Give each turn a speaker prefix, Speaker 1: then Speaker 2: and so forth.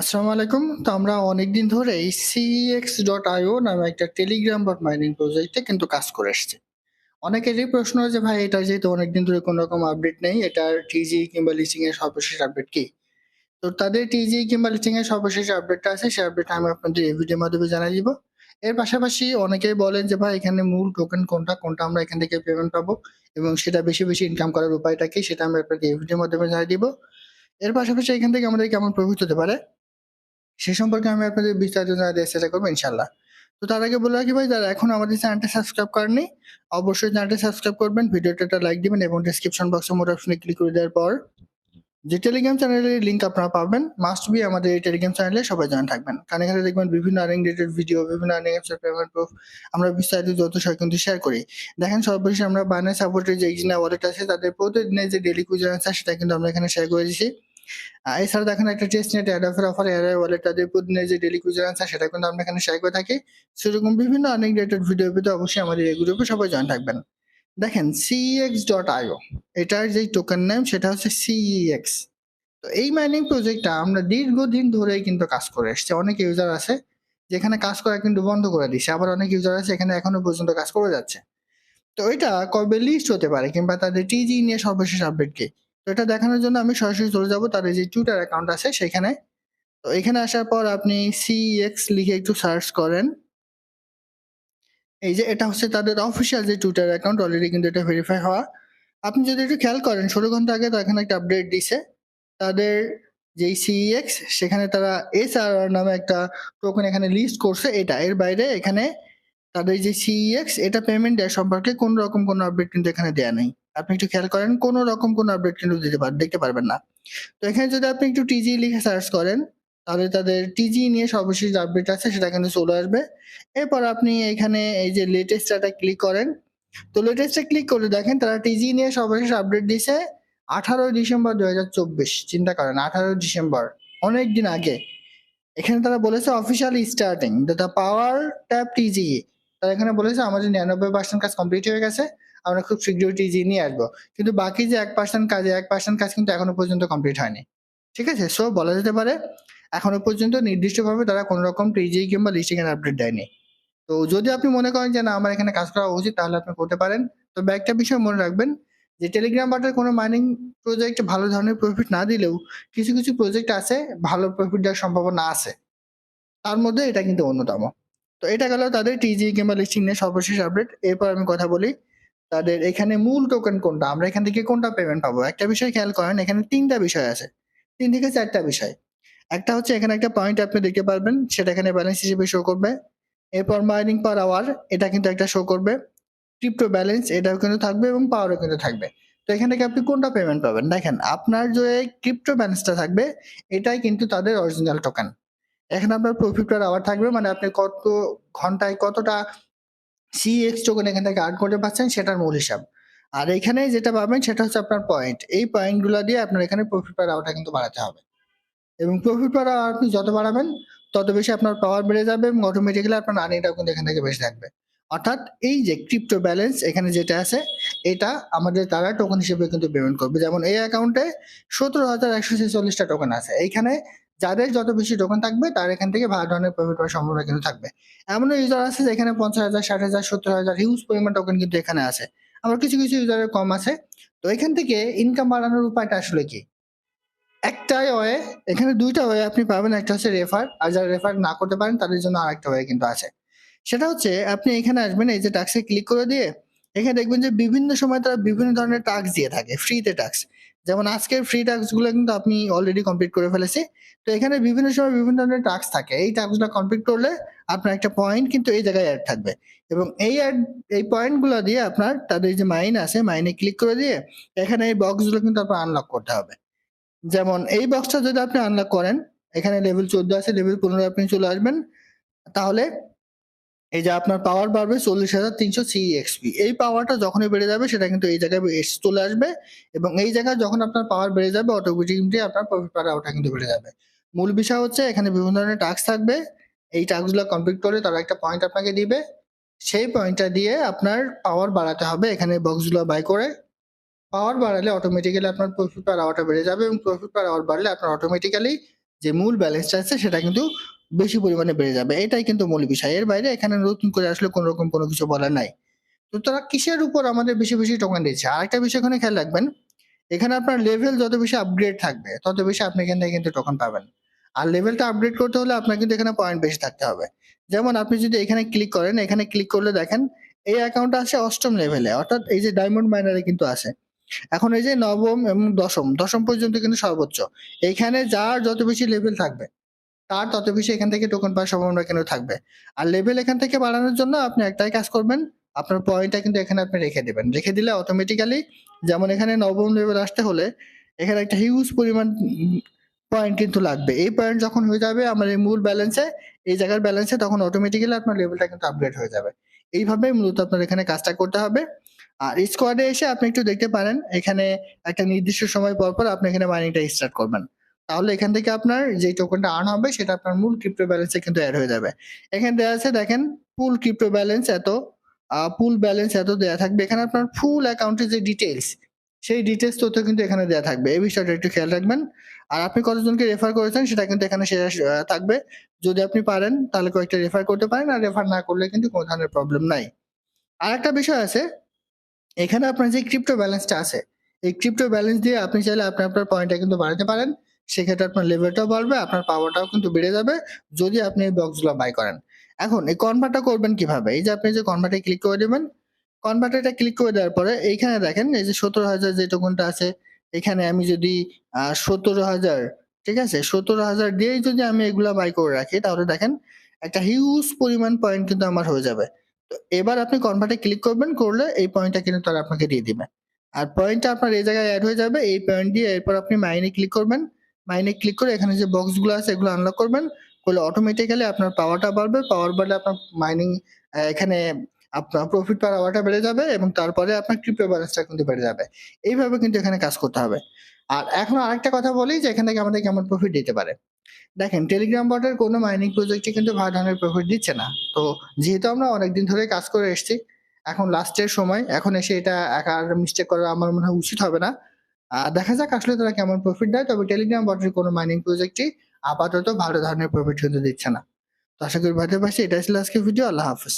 Speaker 1: আসসালামু আলাইকুম। তো আমরা অনেকদিন ধরে এই সিএক্স ডট আইও নামে একটা টেলিগ্রাম বট মাইনিং প্রজেক্টে কিন্তু কাজ করে আসছে অনেকেরই প্রশ্ন যে, ভাই এটা যেহেতু অনেকদিন ধরে কোনো রকম আপডেট নেই, এটার টিজি কিংবা লিস্টিং এর সর্বশেষ আপডেট কি? তো তাদের টিজি কিংবা লিস্টিং এর সর্বশেষ আপডেটটা আছে সেই আপডেটটা আমি আপনাদের এই ভিডিওর মাধ্যমে জানিয়ে দিব। এর পাশাপাশি অনেকেই বলেন যে, ভাই, এখানে মূল টোকেন কোনটা কোনটা আমরা এখান থেকে পেমেন্ট পাবো এবং সেটা বেশি বেশি ইনকাম করার উপায়টা কি, সেটা আমি আপনাকে এই ভিডিওর মাধ্যমে জানিয়ে দিব। এর পাশাপাশি এখান থেকে আমাদের কেমন প্রফিট হতে পারে সে সম্পর্কে আমি আপনাদের বিস্তারিত জানাতে চেষ্টা করব ইনশাল্লাহ তো তার আগে বলে রাখি ভাই, যারা এখন আমাদের চ্যানেলটা সাবস্ক্রাইব করেননি, অবশ্যই চ্যানেলটা সাবস্ক্রাইব করবেন, ভিডিওটা একটা লাইক দিবেন এবং ডিসক্রিপশন বক্সে মোট অপশনে ক্লিক করে দেওয়ার পর যে টেলিগ্রাম চ্যানেলের লিঙ্ক আপনারা পাবেন মাস্ট বি আমাদের এই টেলিগ্রাম চ্যানেলে সবাই জয়েন থাকবেন। কারণ এখানে দেখবেন বিভিন্ন আর্নিং রিলেটেড ভিডিও বিভিন্ন আর্নিং পেমেন্ট প্রুফ আমরা বিস্তারিত যত সব কিন্তু শেয়ার করি। দেখেন সর্বশেষ আমরা বাইনান্স সাপোর্টের যে ইজিনা ওয়ালেট আছে, তাদের প্রতিদিনের যে ডেলি কুইজার আছে, সেটা কিন্তু আমরা এখানে শেয়ার করে দিচ্ছি এছাড়া দেখেন একটা টেস্ট নেট অ্যাড অফার এর ওয়ালেট তাদের প্রতিদিনের যে ডেলি কুইজার সেটা কিন্তু আমরা এখানে শেয়ার করে থাকি। সেরকম বিভিন্ন আর্নিং রিলেটেড ভিডিও পেতে অবশ্যই আমাদের এই গ্রুপে সবাই জয়েন থাকবেন। দেখেন সিএক্স ডট আইও এটার যে টোকেন নেম সেটা হচ্ছে সিইএক্স তো এই মাইনিং প্রজেক্টটা আমরা দীর্ঘদিন ধরেই কিন্তু কাজ করে এসেছি। অনেক ইউজার আছে, যেখানে কাজ করা কিন্তু বন্ধ করে দিচ্ছে আবার অনেক ইউজার আছে, এখানে এখনও পর্যন্ত কাজ করে যাচ্ছে। তো এটা কবে লিস্ট হতে পারে? কিংবা তাদের টিজি নিয়ে সর্বশেষ আপডেট কি? এটা দেখানোর জন্য আমি সরাসরি চলে যাব। তাদের যে টুইটার অ্যাকাউন্ট আছে সেখানে। তো এখানে আসার পর আপনি সিএক্স লিখে একটু সার্চ করেন। এই যে এটা হচ্ছে তাদের অফিসিয়াল যে টুইটার অ্যাকাউন্ট অলরেডি কিন্তু এটা ভেরিফাই হওয়া। আপনি যদি একটু খেয়াল করেন, ষোলো ঘণ্টা আগে তো এখানে একটা আপডেট দিছে। তাদের যেই সিএক্স সেখানে তারা এস আর নামে একটা টোকেন এখানে লিস্ট করছে। এটা এর বাইরে এখানে তাদের যে সিএক্স এটা পেমেন্ট দেওয়া সম্পর্কে কোনো রকম কোনো আপডেট কিন্তু এখানে দেয়া নেই। আপনি একটু খেয়াল করেন, কোনো রকম কোনো আপডেট কিন্তু দিতে পার, দেখতে পারবেন না। তো এখানে যদি আপনি একটু টিজি লিখে সার্চ করেন, তাহলে তাদের টিজি নিয়ে সর্বশেষ আপডেট আছে সেটা কিন্তু চলে আসবে। এরপর আপনি এখানে এই যে লেটেস্টটা ক্লিক করেন, তো লেটেস্টে ক্লিক করে দেখেন তারা টিজি নিয়ে সর্বশেষ আপডেট দিছে আঠারোই ডিসেম্বর দুই হাজার চব্বিশ। চিন্তা করেন আঠারোই ডিসেম্বর, অনেক দিন আগে। এখানে তারা বলেছে officially starting the power tap TG তারা এখানে বলেছে আমাদের নিরানব্বই পার্সেন্ট কাজ কমপ্লিট হয়ে গেছে। আমরা খুব শীঘ্রই টিজি নিয়ে আসব। কিন্তু বাকি যে এক পার্সেন্ট কাজে এক পার্সেন্ট কাজ কিন্তু এখনও পর্যন্ত কমপ্লিট হয়নি। ঠিক আছে? সো বলা যেতে পারে, এখনও পর্যন্ত নির্দিষ্টভাবে তারা কোনো রকম টিজি কিংবা লিস্টিং এর আপডেট দেয়নি। তো যদি আপনি মনে করেন যে, না, আমার এখানে কাজ করা উচিত তাহলে আপনি করতে পারেন। তবে একটা বিষয় মনে রাখবেন যে টেলিগ্রাম বাটের কোনো মাইনিং প্রজেক্ট ভালো ধরনের প্রফিট না দিলেও কিছু কিছু প্রজেক্ট আছে, ভালো প্রফিট দেওয়ার সম্ভাবনা আছে। তার মধ্যে এটা কিন্তু অন্যতম। তো এটা গেল তাদের টিজি কিংবা লিস্টিং নিয়ে সর্বশেষ আপডেট এরপর আমি কথা বলি তাদের এখানে মূল টোকেন কোনটা? আমরা এখান থেকে কোনটা পেমেন্ট পাবো? একটা বিষয় খেয়াল করেন, এখানে তিনটা বিষয় আছে। তিন থেকে চারটা বিষয়। একটা হচ্ছে এখানে একটা পয়েন্ট আপনি দেখতে পারবেন, সেটা এখানে ব্যালেন্স হিসেবে শো করবে। এরপর মাইনিং পার আওয়ার এটা কিন্তু একটা শো করবে। ক্রিপ্টো ব্যালেন্স এটাও কিন্তু থাকবে এবং পাওয়ারও কিন্তু থাকবে। তো এখান থেকে আপনি কোনটা পেমেন্ট পাবেন? দেখেন, আপনার যে ক্রিপ্টো ব্যালেন্সটা থাকবে, এটাই কিন্তু তাদের অরিজিনাল টোকেন এখানে আপনার প্রফিট পার আওয়ার থাকবে মানে আপনি কত ঘন্টায় কতটা সিএক্স টোকেন এখান থেকে আর্ন করতে পারছেন, সেটার মূল হিসাব। আর এখানে যেটা পাবেন, সেটা হচ্ছে আপনার পয়েন্ট এই পয়েন্টগুলো দিয়ে আপনার এখানে প্রফিট পার আওয়ারটা কিন্তু বাড়াতে হবে। এবং প্রফিট পার আওয়ার আপনি যত বাড়াবেন, তত বেশি আপনার পাওয়ার বেড়ে যাবে এবং অটোমেটিক্যালি আপনার আর্নিংটাও কিন্তু এখান থেকে বেশি থাকবে। অর্থাৎ এই যে ক্রিপ্টো ব্যালেন্স এখানে যেটা আছে, এটা আমাদের তারা টোকেন হিসেবে কিন্তু পেমেন্ট করবে। যেমন এই অ্যাকাউন্টে সতেরো হাজার একশো ছেচল্লিশটা টোকেন আছে। এইখানে যাদের যত বেশি টোকেন থাকবে, তার এখান থেকে ভালো ধরনের প্রফিট পাওয়ার সম্ভাবনা কিন্তু থাকবে। এমন ইউজার আছে যেখানে পঞ্চাশ হাজার, ষাট হাজার, সত্তর হাজার হিউজ পরিমাণ টোকেন কিন্তু এখানে আছে। আবার কিছু কিছু ইউজারের কম আছে। তো এখান থেকে ইনকাম বাড়ানোর উপায়টা আসলে কি? একটাই ওয়ে, এখানে দুইটা ওয়ে আপনি পাবেন। একটা হচ্ছে রেফার আর যারা রেফার না করতে পারেন, তাদের জন্য আরেকটা ওয়ে কিন্তু আছে। সেটা হচ্ছে, আপনি এখানে আসবেন, এই যে টাক্সে ক্লিক করে দিয়ে, এখানে দেখবেন যে বিভিন্ন সময় তারা বিভিন্ন ধরনের টাস্ক দিয়ে থাকে ফ্রিতে টাস্ক যেমন আজকের ফ্রি টাস্কগুলো কিন্তু আপনি অলরেডি কমপ্লিট করে ফেলেছি। তো এখানে বিভিন্ন সময় বিভিন্ন ধরনের টাস্ক থাকে। এই টাস্কগুলো কমপ্লিট করলে আপনার একটা পয়েন্ট কিন্তু এই জায়গায় অ্যাড থাকবে। এবং এই অ্যাড এই পয়েন্টগুলো দিয়ে আপনার তাদের যে মাইন আছে, মাইনে ক্লিক করে দিয়ে এখানে এই বক্সগুলো কিন্তু আপনার আনলক করতে হবে। যেমন এই বক্সটা যদি আপনি আনলক করেন, এখানে লেভেল চোদ্দ আছে লেভেল পনেরো আপনি চলে আসবেন, তাহলে এই যে আপনার পাওয়ার বাড়বে চল্লিশ হাজার তিনশো সিএক্সপি এই পাওয়ারটা যখনই বেড়ে যাবে, সেটা কিন্তু এই জায়গায় এসে চলে আসবে এবং এই জায়গায় যখন আপনার পাওয়ার বেড়ে যাবে অটোমেটিকলি আপনার প্রফিট পাওয়ার ওটা কিন্তু বেড়ে যাবে। মূল বিষয় হচ্ছে, এখানে বিভিন্ন ধরনের টাস্ক থাকবে। এই টাস্কগুলো কমপ্লিট করে তারা একটা পয়েন্ট আপনাকে দিবে। সেই পয়েন্টটা দিয়ে আপনার পাওয়ার বাড়াতে হবে এখানে বক্সগুলো বাই করে। পাওয়ার বাড়ালে অটোমেটিক্যালি আপনার প্রফিট পার আওয়ারটা বেড়ে যাবে এবং প্রফিট পার আওয়ার বাড়লে আপনার অটোমেটিক্যালি যে মূল ব্যালেন্সটা আছে, সেটা কিন্তু বেশি পরিমাণে বেড়ে যাবে। এটাই কিন্তু মূল বিষয়। এর বাইরে এখানে নতুন করে আসলে কোনো রকম কোনো কিছু বলার নাই। তো তারা কিসের উপর আমাদের বেশি বেশি টোকেন দিচ্ছে? আর একটা বিষয় এখানে খেয়াল রাখবেন, এখানে আপনার লেভেল যত বেশি আপগ্রেড থাকবে, তত বেশি আপনি এখান থেকে কিন্তু টোকেন পাবেন। আর লেভেলটা আপগ্রেড করতে হলে আপনার কিন্তু এখানে পয়েন্ট বেশি থাকতে হবে। যেমন আপনি যদি এখানে ক্লিক করেন, এখানে ক্লিক করলে দেখেন, এই অ্যাকাউন্টটা আছে অষ্টম লেভেলে অর্থাৎ এই যে ডায়মন্ড মাইনারে কিন্তু আছে। এখন এই যে নবম এবং দশম দশম পর্যন্ত কিন্তু সর্বোচ্চ। এখানে যার যত বেশি লেভেল থাকবে তার তত বেশি এখান থেকে টোকেন পাওয়ার সম্ভাবনা কিন্তু থাকবে। আর লেভেল এখান থেকে বাড়ানোর জন্য আপনি একটাই কাজ করবেন, আপনার পয়েন্টটা কিন্তু এখানে আপনি রেখে দেবেন। রেখে দিলে অটোমেটিক্যালি যেমন এখানে নবম লেভেল আসতে হলে এখানে একটা হিউজ পরিমাণ পয়েন্ট কিন্তু লাগবে। এই পয়েন্ট যখন হয়ে যাবে আমার এই মূল ব্যালেন্সে এই জায়গার ব্যালেন্সে তখন অটোমেটিক্যালি আপনার লেভেলটা কিন্তু আপগ্রেড হয়ে যাবে। এইভাবেই মূলত আপনার এখানে কাজটা করতে হবে। আর স্কোয়াডে এসে আপনি একটু দেখতে পারেন, এখানে একটা নির্দিষ্ট সময় পর পর আপনি এখানে মাইনিংটা স্টার্ট করবেন। তাহলে এখান থেকে আপনার যে টোকেনটা আর্ন হবে, সেটা আপনার মূল ক্রিপ্টো ব্যালেন্সে কিন্তু অ্যাড হয়ে যাবে। এখানে দেওয়া আছে, দেখেন ফুল ক্রিপ্টো ব্যালেন্স এত ফুল ব্যালেন্স এত দেওয়া থাকবে। এখানে আপনার ফুল অ্যাকাউন্টের যে ডিটেলস সেই ডিটেলস তথ্য কিন্তু এখানে দেওয়া থাকবে। এই বিষয়টা একটু খেয়াল রাখবেন। আর আপনি কতজনকে রেফার করেছেন, সেটা কিন্তু এখানে শেষ থাকবে। যদি আপনি পারেন, তাহলে কয়েকটা রেফার করতে পারেন, আর রেফার না করলে কিন্তু কোনো ধরনের প্রবলেম নাই। আর একটা বিষয় আছে, এখানে আপনার যে ক্রিপ্টো ব্যালেন্সটা আছে, এই ক্রিপ্টো ব্যালেন্স দিয়ে আপনি চাইলে আপনি আপনার পয়েন্টটা কিন্তু বাড়াতে পারেন। সেক্ষেত্রে আপনার লেভেলটাও বাড়বে, আপনার পাওয়ারটাও কিন্তু বেড়ে যাবে যদি আপনি এই বক্সগুলো বাই করেন। এখন এই কনভার্টটা করবেন কীভাবে? এই যে আপনি যে কনভার্টে ক্লিক করে দেবেন কনভার্টারটা ক্লিক করে দেওয়ার পরে এইখানে দেখেন এই যে সতেরো হাজার যে টোকনটা আছে, এখানে আমি যদি সতেরো হাজার, ঠিক আছে? সতেরো হাজার দিয়েই যদি আমি এগুলা বাই করে রাখি, তাহলে দেখেন একটা হিউজ পরিমাণ পয়েন্ট কিন্তু আমার হয়ে যাবে। তো এবার আপনি কনভার্টে ক্লিক করবেন, করলে এই পয়েন্টটা কিন্তু তারা আপনাকে দিয়ে দিবে। আর পয়েন্টটা আপনার এই জায়গায় অ্যাড হয়ে যাবে, এই পয়েন্ট দিয়ে এরপর আপনি মাইনে ক্লিক করবেন মাইনে ক্লিক করে এখানে যে বক্সগুলো আছে, এগুলো আনলক করবেন। করলে অটোমেটিক্যালি আপনার পাওয়ারটা বাড়বে। পাওয়ার বাড়লে আপনার মাইনিং এখানে আপনার প্রফিট পার আওয়ারটা বেড়ে যাবে এবং তারপরে আপনার ক্রিপ্টো ব্যালেন্সটা কিন্তু বেড়ে যাবে। এইভাবে কিন্তু এখানে কাজ করতে হবে। আর এখন আরেকটা কথা বলি যে এখান থেকে আমাদের কেমন প্রফিট দিতে পারে। দেখেন টেলিগ্রাম বটের কোনো মাইনিং প্রজেক্টে কিন্তু ভালো ধরনের প্রফিট দিচ্ছে না। তো যেহেতু আমরা অনেকদিন ধরে কাজ করে এসেছি, এখন লাস্টের সময়, এখন এসে এটা একার মিস্টেক করা আমার মনে হয় উচিত হবে না। দেখা যাক আসলে তারা কেমন প্রফিট দেয়। তবে টেলিগ্রাম বটের কোনো মাইনিং প্রজেক্টই আপাতত ভালো ধরনের প্রফিট কিন্তু দিচ্ছে না। তো আশা করি ভালো পারছি এটাই ছিল আজকে ভিডিও আল্লাহ হাফিজ।